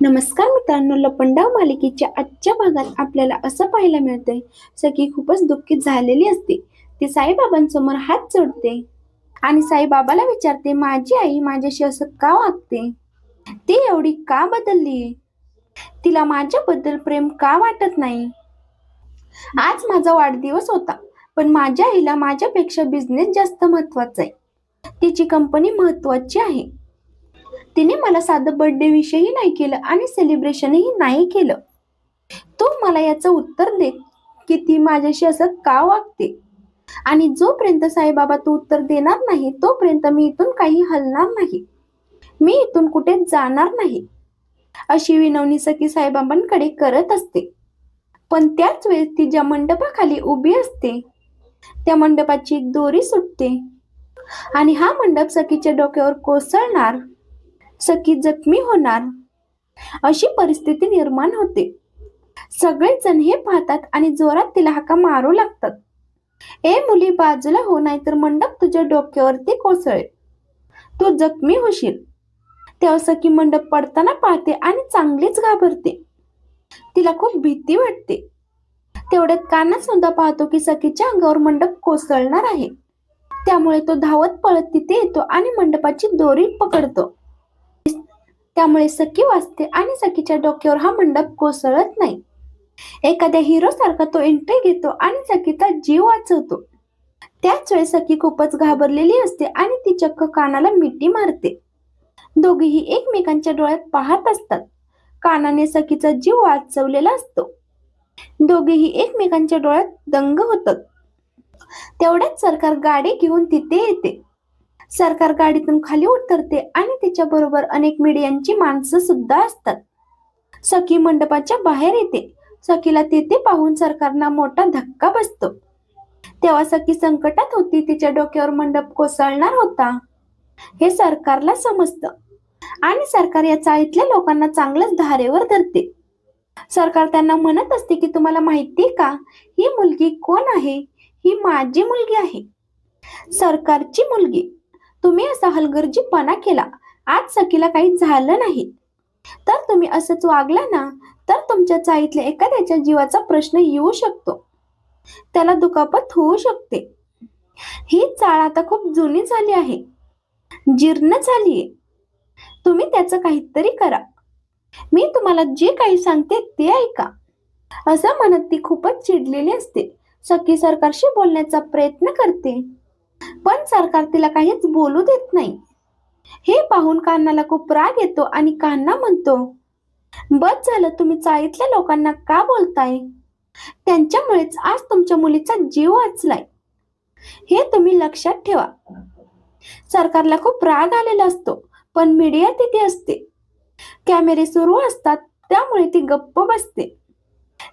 नमस्कार मित्रांनो लपंडाव मालिकेच्या आजच्या भागात आपल्याला असं पाहायला मिळतंय सखी खूपच दुःखीत झालेली असते. ती साईबाबांसमोर हात जोडते आणि साईबाबाला विचारते माझी आई माझ्याशी असं का वागते? ती एवढी का बदलली? तिला माझ्याबद्दल प्रेम का वाटत नाही? आज माझा वाढदिवस होता पण माझ्या आईला माझ्यापेक्षा बिझनेस जास्त महत्त्वाचा आहे. तिची कंपनी महत्वाची आहे. तिने मला साधं बर्थडे विषयही नाही केलं आणि सेलिब्रेशनही नाही केलं. तो मला याचं उत्तर दे की ती माझ्याशी असं का वागते? आणि जोपर्यंत साईबाबा तू उत्तर देणार नाही तोपर्यंत मी इथून काही हलणार नाही. मी इथून कुठे जाणार नाही. अशी विनवणी सखी साईबाबांकडे करत असते. पण त्याच वेळेस ती ज्या मंडपाखाली उभी असते त्या मंडपाची एक दोरी सुटते. आणि हा मंडप सखीच्या डोक्यावर कोसळणार सखी जखमी होणार. अशी परिस्थिती निर्माण होते. सगळेजण हे पाहतात आणि जोरात तिला हाका मारू लागतात. ए मुली बाजूला हो नाही तर मंडप तुझ्या डोक्यावरती कोसळेल. तू जखमी होशील. तेव्हा सखी मंडप पडताना पाहते आणि चांगलीच घाबरते. तिला खूप भीती वाटते. तेवढ्यात काना सुद्धा पाहतो की सखीच्या अंगावर मंडप कोसळणार आहे. त्यामुळे तो धावत पळत तिथे येतो आणि मंडपाची दोरी पकडतो. त्यामुळे सखी वाचते आणि सखीच्या डोक्यावर हा मंडप कोसळत नाही. एखाद्या हिरो सारखा तो एंट्री घेतो आणि सखीचा जीव वाचवतो. त्याच वेळेस सखी खूपच घाबरलेली असते आणि ती चक्क कानाला मिठी मारते. दोघेही एकमेकांच्या डोळ्यात पाहत असतात. कानाने सखीचा जीव वाचवलेला असतो. दोघेही एकमेकांच्या डोळ्यात दंग होतात. तेवढ्याच सरकार गाडी घेऊन तिथे येते. सरकार गाडीतून खाली उतरते आणि तिच्या बरोबर अनेक मीडियांची माणसं सुद्धा असतात. सखी मंडपाच्या बाहेर येते. सखीला तेथे पाहून सरकारना मोठा धक्का बसतो. तेव्हा सखी संकटात होती तिच्या डोक्यावर मंडप कोसळणार होता. हे सरकारला समजतं. आणि सरकार या चाळीतल्या लोकांना चांगलंच धारेवर धरते. सरकार त्यांना म्हणत असते की तुम्हाला माहिती का? ही मुलगी कोण आहे? ही माझी मुलगी आहे. सरकारची मुलगी. तुम्ही असा हलगर्जीपणा केला. आज सखीला काही झालं नाही. तर तुम्ही असंच वागला ना तर तुमच्या चाईतल्या एखाद्याच्या जीवाचा प्रश्न येऊ शकतो. त्याला दुखापत होऊ शकते. ही चाळ आता खूप जुनी झाली आहे. जीर्ण झालीये. तुम्ही त्याचं काहीतरी करा. मी तुम्हाला जे काही सांगते ते ऐका. असं म्हणत ती खूपच चिडलेली असते. सखी सरकारशी बोलण्याचा प्रयत्न करते. पण सरकार तिला काहीच बोलू देत नाही. हे पाहून कान्हाला खूप राग येतो आणि कान्हा म्हणतो बस झालं तुम्ही चाळीतल्या लोकांना का बोलताय? त्यांच्यामुळेच आज तुमच्या मुलीचा जीव वाचलाय. हे तुम्ही लक्षात ठेवा. सरकारला खूप राग आलेला असतो पण मीडिया तिथे असते. कॅमेरे सुरू असतात त्यामुळे ती गप्प बसते.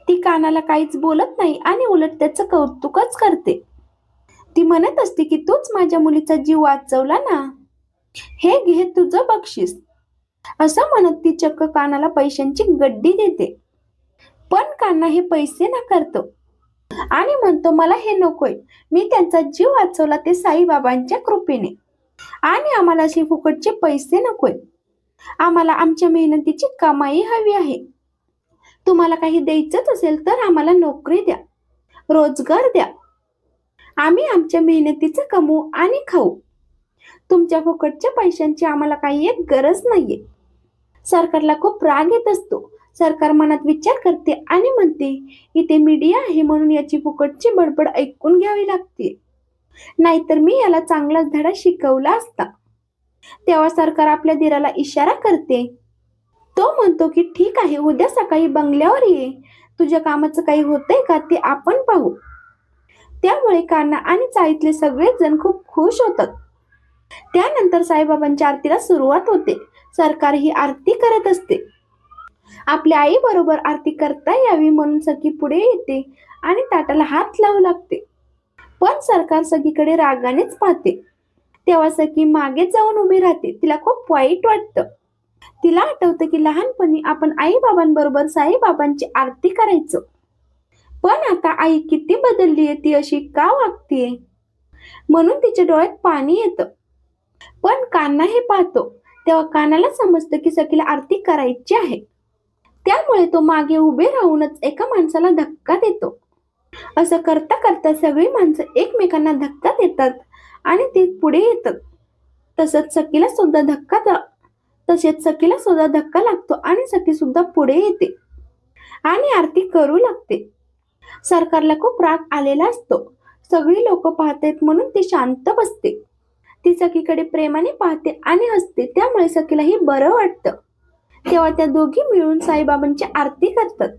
ती कानाला काहीच बोलत नाही आणि उलट त्याचं कौतुकच करते. ती म्हणत असते की तूच माझ्या मुलीचा जीव वाचवला ना. हे घे तुझं बक्षीस. असं म्हणत ती चक्क कानाला पैशांची गड्डी देते. पण कान्हा हे पैसे नाकारतो आणि म्हणतो मला हे नकोय. मी त्यांचा जीव वाचवला ते साईबाबांच्या कृपेने. आणि आम्हाला असे फुकटचे पैसे नकोय. आम्हाला आमच्या मेहनतीची कमाई हवी आहे. तुम्हाला काही द्यायचंच असेल तर आम्हाला नोकरी द्या. रोजगार द्या. आम्ही आमच्या मेहनतीचं कमवू आणि खाऊ. तुमच्या फुकटच्या पैशांची आम्हाला काही एक गरज नाहीये. सरकारला खूप राग येत असतो. सरकार मनात विचार करते आणि म्हणते इथे मीडिया आहे म्हणून याची फुकटची बडबड ऐकून घ्यावी लागते. नाहीतर मी याला चांगलाच धडा शिकवला असता. तेव्हा सरकार आपल्या दिराला इशारा करते. तो म्हणतो की ठीक आहे उद्या सकाळी बंगल्यावर ये. तुझ्या कामाचं काही होतंय का ते आपण पाहू. त्यामुळे कान्हा आणि चाळीतले सगळेच जण खूप खुश होतात. त्यानंतर साईबाबांच्या आरतीला सुरुवात होते. सरकार ही आरती करत असते. आपल्या आई बरोबर आरती करता यावी म्हणून सखी पुढे येते आणि ताटाला हात लावू लागते. पण सरकार सगळीकडे रागानेच पाहते. तेव्हा सखी मागे जाऊन उभी राहते. तिला खूप वाईट वाटतं. तिला आठवतं की लहानपणी आपण आई बाबांबरोबर साईबाबांची आरती करायचो. पण आता आई किती बदलली आहे ती अशी का वागतीये? म्हणून तिच्या डोळ्यात पाणी येतं. पण कान्हा हे पाहतो तेव्हा कानाला समजतं की सखीला आरती करायची आहे. त्यामुळे तो मागे उभे राहूनच एका माणसाला धक्का देतो. असं करता करता सगळी माणसं एकमेकांना धक्का देतात आणि ते पुढे येतात. तसंच सखीला सुद्धा धक्का तसेच सखीला सुद्धा धक्का लागतो आणि सखी सुद्धा पुढे येते. आणि आरती करू लागते. सरकारला खूप राग आलेला असतो. सगळी लोक पाहतात म्हणून ती शांत बसते. ती सखीकडे प्रेमाने पाहते आणि हसते त्यामुळे सखीलाही बरं वाटतं. तेव्हा त्या दोघी मिळून साईबाबांची आरती करतात.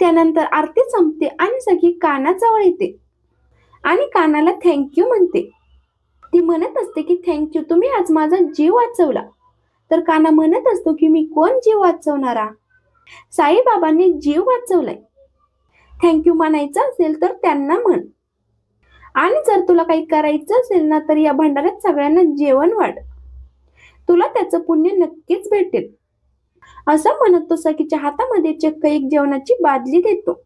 त्यानंतर आरती संपते आणि सखी कानाजवळ येते आणि कानाला थँक्यू म्हणते. ती म्हणत असते की थँक्यू तुम्ही आज माझा जीव वाचवला. तर काना म्हणत असतो की मी कोण जीव वाचवणारा? साईबाबांनी जीव वाचवलाय. थँक्यू म्हणायचं असेल तर त्यांना म्हण. आणि जर तुला काही करायचं असेल ना तर या भंडाऱ्यात सगळ्यांना जेवण वाढ. तुला त्याचं पुण्य नक्कीच भेटेल. असं म्हणत तो सखीच्या हातामध्ये चक्क एक जेवणाची बादली देतो.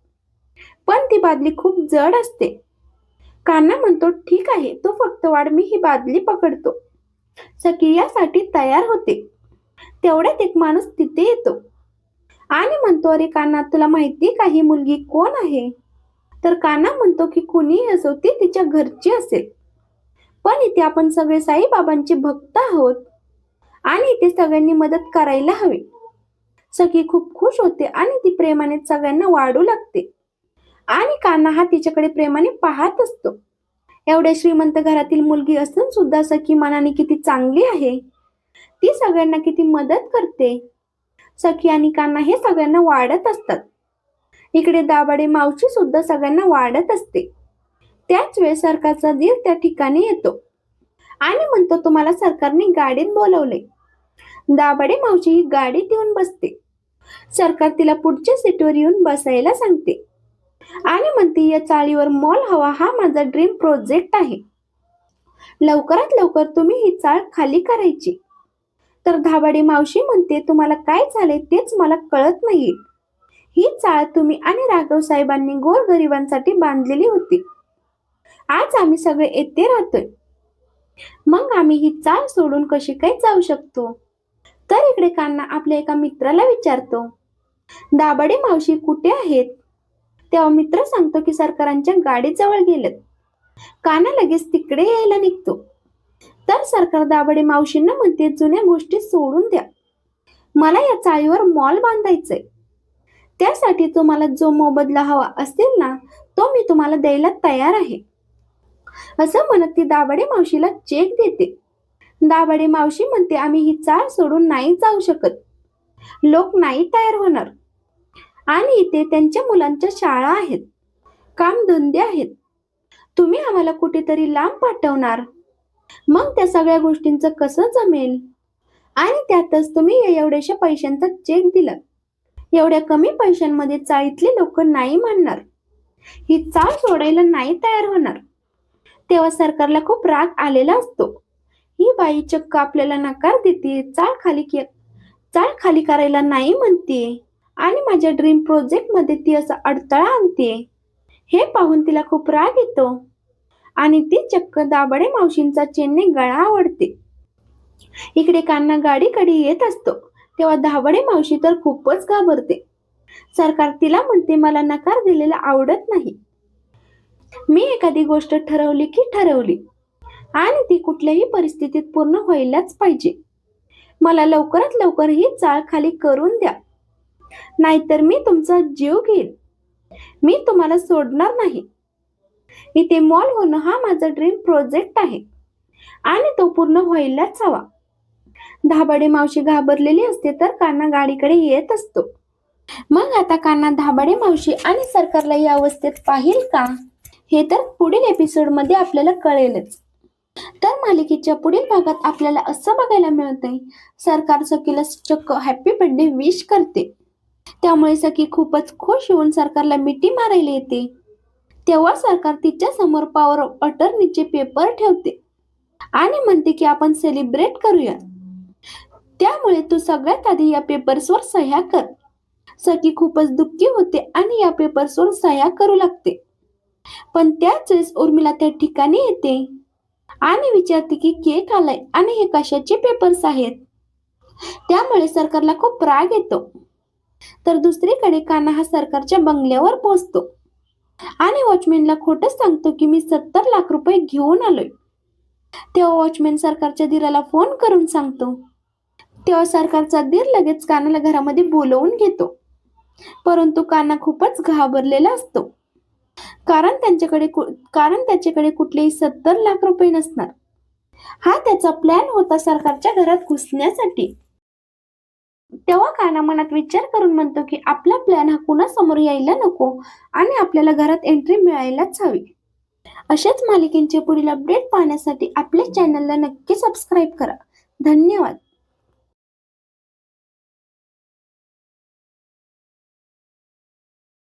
पण ती बादली खूप जड असते. कान्हा म्हणतो ठीक आहे तो फक्त वाढ मी ही बादली पकडतो. सखी यासाठी तयार होते. तेवढ्यात एक माणूस तिथे येतो. आणि म्हणतो अरे काना तुला माहिती का ही मुलगी कोण आहे? तर कान्हा म्हणतो की कुणीही असो ती तिच्या घरची असेल. पण इथे आपण सगळे साईबाबांचे भक्त आहोत आणि इथे सगळ्यांनी मदत करायला हवी. सखी खूप खुश होते आणि ती प्रेमाने सगळ्यांना वाढू लागते. आणि कान्हा हा तिच्याकडे प्रेमाने पाहत असतो. एवढ्या श्रीमंत घरातील मुलगी असून सुद्धा सखी मनाने किती चांगली आहे. ती सगळ्यांना किती मदत करते. सखी आणि कान्हा हे सगळ्यांना वाढत असतात. इकडे दाबाडे मावशी सुद्धा सगळ्यांना वाढत असते. त्याच वेळेस सरकारचा धीर त्या ठिकाणी येतो. आणि म्हणतो तुम्हाला सरकारने गाडीत बोलवले दाबाडे मावशी ही गाडीत येऊन बसते. सरकार तिला पुढच्या सीटवर येऊन बसायला सांगते. आणि म्हणते या चाळीवर मॉल हवा हा माझा ड्रीम प्रोजेक्ट आहे. लवकरात लवकर तुम्ही ही चाळ खाली करायची. तर धाबाडी मावशी म्हणते तुम्हाला काय झाले तेच मला कळत नाही ही चाळ तुम्ही आणि राघव साहेबांनी गोरगरिबांसाठी बांधलेली होती. आज आम्ही सगळे येथे राहतोय. मग आम्ही ही चाळ सोडून कशी काय जाऊ शकतो? तर इकडे कान्हा आपल्या एका मित्राला विचारतो दाबडे मावशी कुठे आहेत? तेव्हा मित्र सांगतो की सरकारांच्या गाडीजवळ गेलेत. काना लगेच तिकडे यायला निघतो. तर सरकार दाबडे मावशींना म्हणते जुन्या गोष्टी सोडून द्या. मला या चाळीवर मॉल बांधायचंय. त्यासाठी तुम्हाला जो मोबदला हवा असेल ना तो मी तुम्हाला द्यायला तयार आहे. असं म्हणत ती दाबडे मावशीला चेक देते. दाबडे मावशी म्हणते आम्ही ही चाळ सोडून नाही जाऊ शकत. लोक नाही तयार होणार. आणि इथे त्यांच्या मुलांच्या शाळा आहेत. काम धंदे आहेत. तुम्ही आम्हाला कुठेतरी लांब पाठवणार. मग त्या सगळ्या गोष्टींचं कसं जमेल? आणि त्यातच तुम्ही एवढ्याशा पैशांचा चेक दिला. एवढ्या कमी पैशांमध्ये चाळीतले लोक नाही मानणार. ही चाळ सोडायला नाही तयार होणार. तेव्हा सरकारला खूप राग आलेला असतो. ही बाई चक्क आपल्याला नकार देते चाळ खाली के चाळ खाली करायला नाही म्हणते. आणि माझ्या ड्रीम प्रोजेक्टमध्ये ती असा अडथळा आणते. हे पाहून तिला खूप राग येतो. आणि ती चक्क दाबडे मावशींचा चेन्नई गळा आवडते. इकडे कान्हा गाडीकडे येत असतो. तेव्हा धाबडे मावशी तर खूपच घाबरते. सरकार तिला म्हणते मला नकार दिलेला आवडत नाही. मी एखादी गोष्ट ठरवली की ठरवली. आणि ती कुठल्याही परिस्थितीत पूर्ण व्हायलाच पाहिजे. मला लवकरात लवकर ही चाळ खाली करून द्या. नाहीतर मी तुमचा जीव घेईन. मी तुम्हाला सोडणार नाही. इथे मॉल होणं हा माझा ड्रीम प्रोजेक्ट आहे. आणि तो पूर्ण व्हायलाच हवा. धाबाडे मावशी घाबरलेली असते तर कान्हा गाडीकडे येत असतो. मग आता कान्हा धाबाडे मावशी आणि सरकारला या अवस्थेत पाहिल का? हे तर पुढील एपिसोडमध्ये आपल्याला कळेलच. तर मालिकेच्या पुढील भागात आपल्याला असं बघायला मिळतंय सरकार सखीला चक्क हॅपी बर्थडे विश करते. त्यामुळे सखी खूपच खुश होऊन सरकारला मिठी मारायला येते. तेव्हा सरकार तिच्या समोर पॉवर ऑफ अटर्नीचे पेपर ठेवते. आणि म्हणते की आपण सेलिब्रेट करूया. त्यामुळे तू सगळ्यात आधी या पेपर्सवर सह्या कर. सखी खूपच दुःखी होते आणि या पेपर्सवर सह्या करू लागते. पण त्याच वेळेस उर्मिला त्या ठिकाणी येते. आणि विचारते की केक आलाय आणि हे कशाचे पेपर्स आहेत? त्यामुळे सरकारला खूप राग येतो. तर दुसरीकडे काना हा सरकारच्या बंगल्यावर पोहोचतो. आणि वॉचमॅनला खोटं सांगतो की मी सत्तर लाख रुपये घेऊन आलोय. तेव्हा वॉचमॅन सरकारच्या धीराला फोन करून सांगतो. तेव्हा सरकारचा धीर लगेच कानाला घरामध्ये बोलवून घेतो. परंतु काना खूपच घाबरलेला असतो. कारण त्यांच्याकडे कारण त्याच्याकडे कुठलेही सत्तर लाख रुपये नसणार. हा त्याचा प्लॅन होता सरकारच्या घरात घुसण्यासाठी. तेव्हा काना मनात विचार करून म्हणतो की आपला प्लॅन हा कुणासमोर यायला नको आणि आपल्याला घरात एंट्री मिळायलाच हवी. अशाच मालिकेंचे पुढील अपडेट पाहण्यासाठी आपल्या चॅनलला नक्की सबस्क्राईब करा. धन्यवाद.